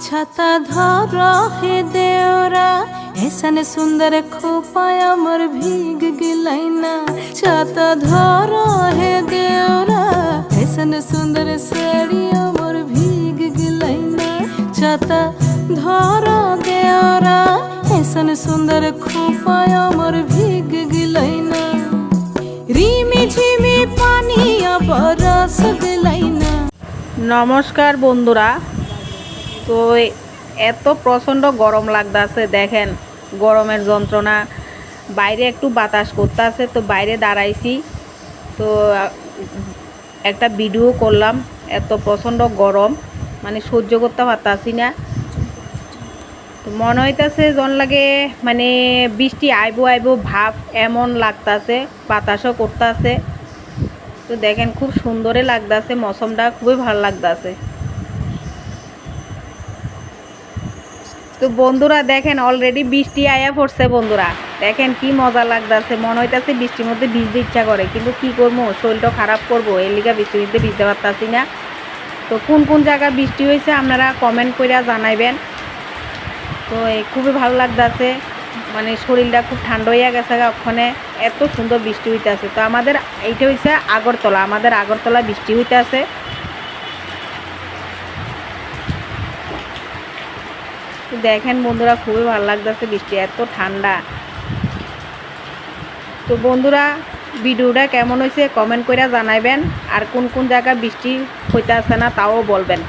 ছাতা ধর হে দেওরা এসান সুন্দর খোপায় আমার ভিগ গিলাই না ছাতা ধর হে দেওরা এসান সুন্দর শাড়ি আমার ভিগ গিলাই না ছাতা ধর দেওরা এসান সুন্দর খোপায় আমার ভিগ গিলাই না রিমি ঝিমি পানি আবার রস না নমস্কার বন্ধুরা তো এত প্রচণ্ড গরম লাগতাছে, দেখেন। গরমের যন্ত্রণা। বাইরে একটু বাতাস করতেছে, তো বাইরে দাঁড়াইছি। তো, একটা ভিডিও করলাম, এত প্রচণ্ড গরম। মানে সহ্য করতে পারতাছি না। তো মনে হইতাছে জন লাগে মানে বৃষ্টি আইবো আইবো ভাব এমন লাগতাছে, বাতাসও করতেছে। তো দেখেন, খুব সুন্দরে লাগতাছে, মৌসুমটা খুবই ভালো লাগতাছে। তো বন্ধুরা দেখেন অলরেডি বৃষ্টি আয়া পড়ছে বন্ধুরা। দেখেন কি মজা লাগতাছে, মনে হইতাছে বৃষ্টির মধ্যে ভিজতে ইচ্ছা করে, কিন্তু কি করব, শরীরটা খারাপ করব, এর লিগা বৃষ্টির মধ্যে ভিজতে পারতাছি না। তো কোন কোন জায়গায় বৃষ্টি হয়েছে আপনারা কমেন্ট করে জানাইবেন। তো খুবই ভালো লাগতাছে মানে শরীরটা খুব ঠান্ডা হইয়া গেছে ওখানে, এত সুন্দর বৃষ্টি হইতেছে। তো আমাদের এইটা হইছে আগরতলা, আমাদের আগরতলা বৃষ্টি হইতেছে। দেখেন বন্ধুরা, খুবই ভালো লাগতেছে বৃষ্টি, এত ঠান্ডা। তো বন্ধুরা, ভিডিওটা কেমন হয়েছে কমেন্ট করে জানাইবেন, আর কোন কোন জায়গায় বৃষ্টি হইতে আসে না তাও বলবেন।